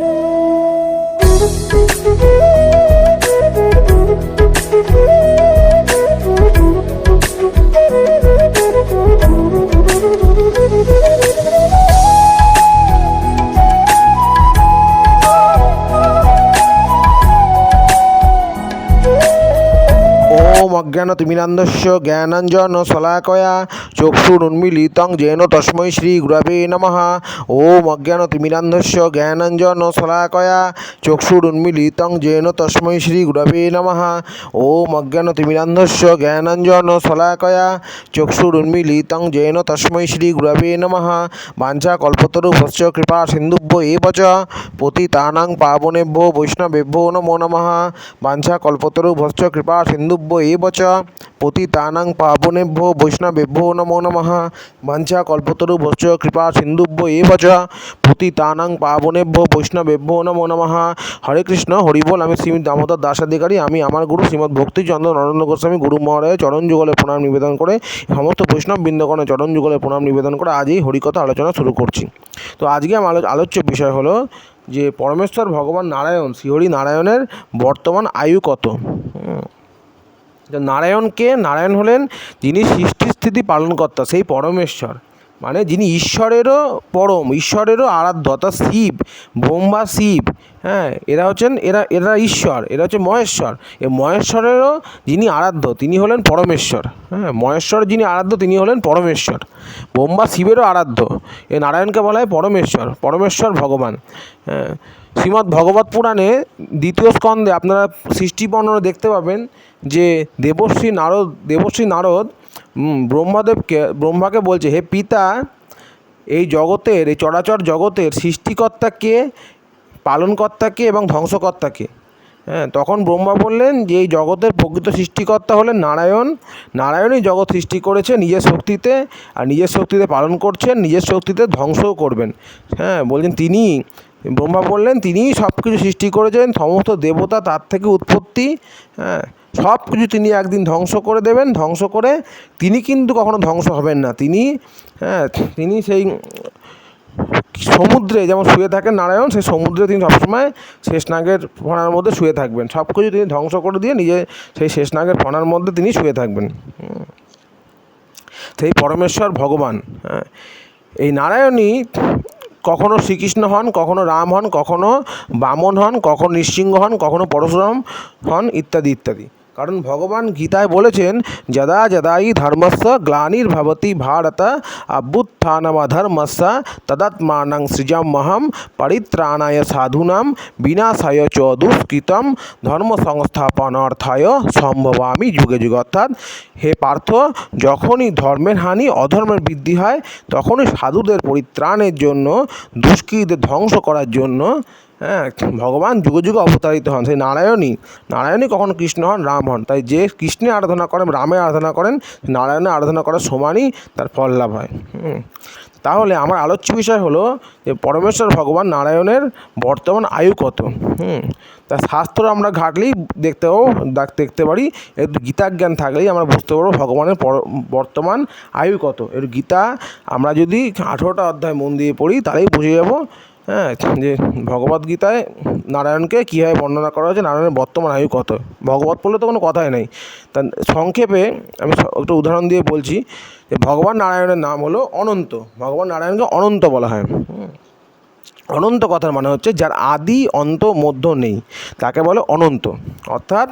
ওম অজ্ঞান তিমিনান্দস্য জ্ঞানাঞ্জন শলাকয়া চক্ষুরুন্মিলিতং জেন তস্মৈ শ্রী গুরবে নমঃ। ওম অজ্ঞান তিমিনান্দস্য জ্ঞানাঞ্জন শলাকয়া চক্ষুরুন্মিলিতং জেন তস্মৈ শ্রী গুরবে নমঃ। ওম অজ্ঞান তিমিনান্দস্য জ্ঞানাঞ্জন শলাকয়া চক্ষুরুন্মিলিতং জেন তস্মৈ শ্রী গুরবে নমঃ। বাঞ্ছা কল্পতরু কল্পতরুভশ্চ কৃপা সিন্ধুভ্য এব চ পতিতানাং পাবনেভ্য বৈষ্ণবেভ্যো নমো নমঃ। বাঞ্ছা কল্পতরু কল্পতরুভশ্চ কৃপা সিন্ধুভ্য এব চ পতিতানাং পাবনেভ্যো বৈষ্ণবেভ্যো নমো নমঃ বাঞ্ছা কল্পতরুভশ্চ কৃপা সিন্ধুভ্য এব চ পতিতানাং পাবনেভ্যো বৈষ্ণবেভ্যো নমো নমঃ হরে কৃষ্ণ হরি বল আমি শ্রীমৎ দামোদর দাসাধিকারী আমি আমার গুরু শ্রীমৎ ভক্তিচন্দ্র নরেন্দ্র গোস্বামী গুরু মহারায় চরণ যুগলে প্রণাম নিবেদন করে সমস্ত বৈষ্ণব বৃন্দগণে চরণ যুগলে প্রণাম নিবেদন করে আজই হরিকথা আলোচনা শুরু করছি। তো আজকে আমার আলো- আলোচ্য বিষয় হলো যে পরমেশ্বর ভগবান নারায়ণ, শ্রীহরি নারায়ণের বর্তমান আয়ু কত? নারায়ণকে নারায়ণ হলেন যিনি সৃষ্টিস্থিতি পালনকর্তা সেই পরমেশ্বর। মানে যিনি ঈশ্বরেরও পরম, ঈশ্বরেরও আরাধ্য অর্থাৎ শিব, ব্রহ্মা, শিব হ্যাঁ এরা হচ্ছেন, এরা এরা ঈশ্বর, এরা হচ্ছে মহেশ্বর। এ মহেশ্বরেরও যিনি আরাধ্য, তিনি হলেন পরমেশ্বর হ্যাঁ মহেশ্বর যিনি আরাধ্য, তিনি হলেন পরমেশ্বর। ব্রহ্মা, শিবেরও আরাধ্য, এ নারায়ণকে বলা হয় পরমেশ্বর পরমেশ্বর ভগবান হ্যাঁ। শ্রীমদ্ ভগবত পুরাণে দ্বিতীয় স্কন্ধে আপনারা সৃষ্টি বর্ণনা দেখতে পাবেন যে দেবশ্রী নারদ দেবশ্রী নারদ ব্রহ্মাদেবকে, ব্রহ্মাকে বলছে, হে পিতা, এই জগতের, এই চরাচর জগতের সৃষ্টিকর্তাকে পালনকর্তাকে এবং ধ্বংসকর্তাকে হ্যাঁ তখন ব্রহ্মা বললেন যে, এই জগতের প্রকৃত সৃষ্টিকর্তা হলেন নারায়ণ। নারায়ণই জগৎ সৃষ্টি করেছে নিজের শক্তিতে আর নিজের শক্তিতে পালন করছেন, নিজের শক্তিতে ধ্বংসও করবেন। হ্যাঁ বলছেন, তিনি ব্রহ্মা বললেন, তিনিই সব কিছু সৃষ্টি করেছেন, সমস্ত দেবতা তার থেকে উৎপত্তি হ্যাঁ সব কিছু তিনি একদিন ধ্বংস করে দেবেন, ধ্বংস করে তিনি কিন্তু কখনো ধ্বংস হবেন না। তিনি হ্যাঁ তিনি সেই সমুদ্রে যেমন শুয়ে থাকেন নারায়ণ, সেই সমুদ্রে তিনি সবসময় শেষনাগের ফণার মধ্যে শুয়ে থাকবেন। সব কিছু তিনি ধ্বংস করে দিয়ে নিজে সেই শেষনাগের ফণার মধ্যে তিনি শুয়ে থাকবেন। সেই পরমেশ্বর ভগবান হ্যাঁ এই নারায়ণই কখনো শ্রীকৃষ্ণ হন, কখনো রাম হন, কখনো বামন হন, কখনো নৃসিংহ হন, কখনো পরশুরাম হন, ইত্যাদি ইত্যাদি। কারণ ভগবান গীতায় বলেছেন, যদা যদাই ধর্মস্য গ্লানির্ভবতি ভারত অভ্যুত্থানমধর্মস্য তদাত্মানং সৃজাম্যহম পরিত্রাণায় সাধুনাম বিনাশায় চ দুষ্কৃতম ধর্ম সংস্থাপনার্থায় সম্ভবামি যুগে যুগে। অর্থাৎ, হে পার্থ, যখনই ধর্মের হানি অধর্মের বৃদ্ধি হয়, তখনই সাধুদের পরিত্রাণের জন্য, দুষ্কৃতীদের ধ্বংস করার জন্য হ্যাঁ ভগবান যুগে যুগে অবতারিত হন। সেই নারায়ণই নারায়ণই কখনো কৃষ্ণ হন, রাম হন। তাই যে কৃষ্ণে আরাধনা করেন, রামে আরাধনা করেন নারায়ণের আরাধনা করার সমানই তার ফল লাভ হয়। তাহলে আমার আলোচ্য বিষয় হলো যে পরমেশ্বর ভগবান নারায়ণের বর্তমান আয়ু কত? হুম। তা শাস্ত্র আমরা ঘাটলেই দেখতে পাবো দেখতে পারি। একটু গীতাজ্ঞান থাকলেই আমরা বুঝতে পারব ভগবানের বর্তমান আয়ু কত। এর গীতা আমরা যদি আঠেরোটা অধ্যায় মন দিয়ে পড়ি, তাহলেই বুঝে যাব হ্যাঁ যে ভগবদ গীতায় নারায়ণকে কীভাবে বর্ণনা করা হয়েছে, নারায়ণের বর্তমান আয়ু কত? ভগবত বললে তো কোনো কথাই নেই। তা সংক্ষেপে আমি একটা উদাহরণ দিয়ে বলছি যে ভগবান নারায়ণের নাম হলো অনন্ত। ভগবান নারায়ণকে অনন্ত বলা হয়। অনন্ত কথার মানে হচ্ছে যার আদি অন্ত মধ্য নেই। তাকে বলে অনন্ত। অর্থাৎ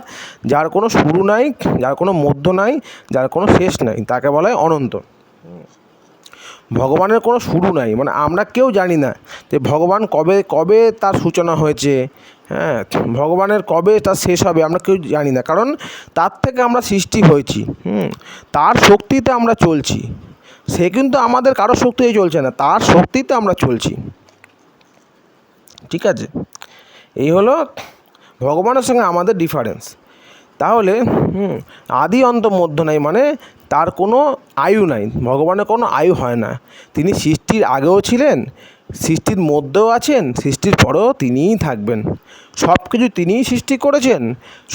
যার কোনো শুরু নাই, যার কোনো মধ্য নাই, যার কোনো শেষ নাই, তাকে বলা হয় অনন্ত ভগবানের কোনো শুরু নাই। মানে আমরা কেউ জানি না যে ভগবান কবে কবে তার সূচনা হয়েছে। হ্যাঁ ভগবানের কবে তার শেষ হবে আমরা কেউ জানি না। কারণ তার থেকে আমরা সৃষ্টি হয়েছি। হুম, তার শক্তিতে আমরা চলছি। সে কিন্তু আমাদের কারও শক্তিতে চলছে না, তার শক্তিতে আমরা চলছি। ঠিক আছে? এই হলো ভগবানের সঙ্গে আমাদের ডিফারেন্স তাহলে, হুম, আদি অন্ত মধ্য নাই মানে তার কোনো আয়ু নাই, ভগবানের কোনো আয়ু হয় না। তিনি সৃষ্টির আগেও ছিলেন, সৃষ্টির মধ্যেও আছেন, সৃষ্টির পরেও তিনিই থাকবেন। সব কিছু তিনিই সৃষ্টি করেছেন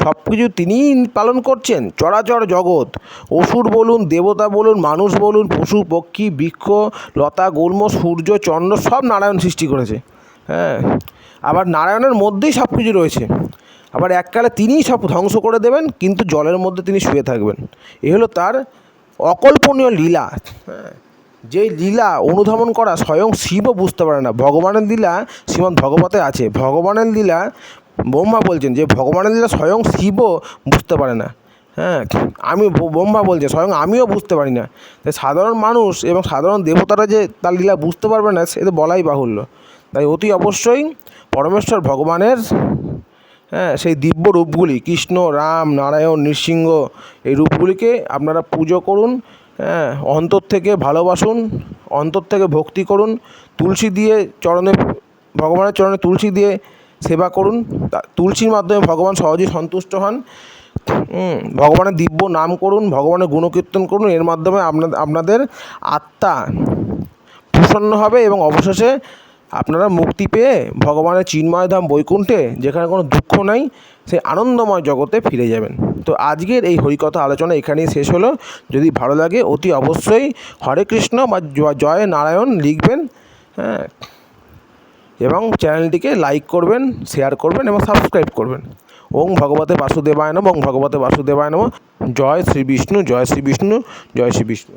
সব কিছু তিনিই পালন করছেন, চরাচর জগৎ। অসুর বলুন, দেবতা বলুন, মানুষ বলুন, পশু, পক্ষী, বৃক্ষ, লতা, গুল্ম, সূর্য, চন্দ্র, সব নারায়ণ সৃষ্টি করেছে। হ্যাঁ আবার নারায়ণের মধ্যেই সব কিছু রয়েছে। আবার এককালে তিনিই সব ধ্বংস করে দেবেন, কিন্তু জলের মধ্যে তিনি শুয়ে থাকবেন। এ হলো তার অকল্পনীয় লীলা। যেই লীলা অনুধাবন করা স্বয়ং শিবও বুঝতে পারে না। ভগবানের লীলা শ্রীমদ্ ভগবতে আছে। ভগবানের লীলা, ব্রহ্মা বলছেন যে ভগবানের লীলা স্বয়ং শিবও বুঝতে পারে না। হ্যাঁ আমি ব্রহ্মা বলছে, স্বয়ং আমিও বুঝতে পারি না। তাই সাধারণ মানুষ এবং সাধারণ দেবতারা যে তার লীলা বুঝতে পারবে না, সে তো বলাই বাহুল্য। তাই অতি অবশ্যই পরমেশ্বর ভগবানের হ্যাঁ সেই দিব্য রূপগুলি, কৃষ্ণ, রাম, নারায়ণ, নৃসিংহ, এই রূপগুলিকে আপনারা পুজো করুন হ্যাঁ অন্তর থেকে ভালোবাসুন, অন্তর থেকে ভক্তি করুন, তুলসী দিয়ে চরণে, ভগবানের চরণে তুলসী দিয়ে সেবা করুন তুলসীর মাধ্যমে ভগবান সহজেই সন্তুষ্ট হন ভগবানের দিব্য নাম করুন, ভগবানের গুণকীর্তন করুন, এর মাধ্যমে আপনাদের আত্মা প্রসন্ন হবে এবং অবশেষে আপনারা মুক্তি পেয়ে ভগবানের চিন্ময় ধাম বৈকুণ্ঠে, যেখানে কোনো দুঃখ নাই, সেই আনন্দময় জগতে ফিরে যাবেন। তো আজকের এই হরিকথা আলোচনা এখানেই শেষ হলো। যদি ভালো লাগে, অতি অবশ্যই হরে কৃষ্ণ বা জয় নারায়ণ লিখবেন হ্যাঁ এবং চ্যানেলটিকে লাইক করবেন, শেয়ার করবেন এবং সাবস্ক্রাইব করবেন। ওং ভগবতে বাসুদেবায় নম, ওং ভগবতে বাসুদেবায় নম। জয় শ্রী বিষ্ণু, জয় শ্রী বিষ্ণু, জয় শ্রী বিষ্ণু।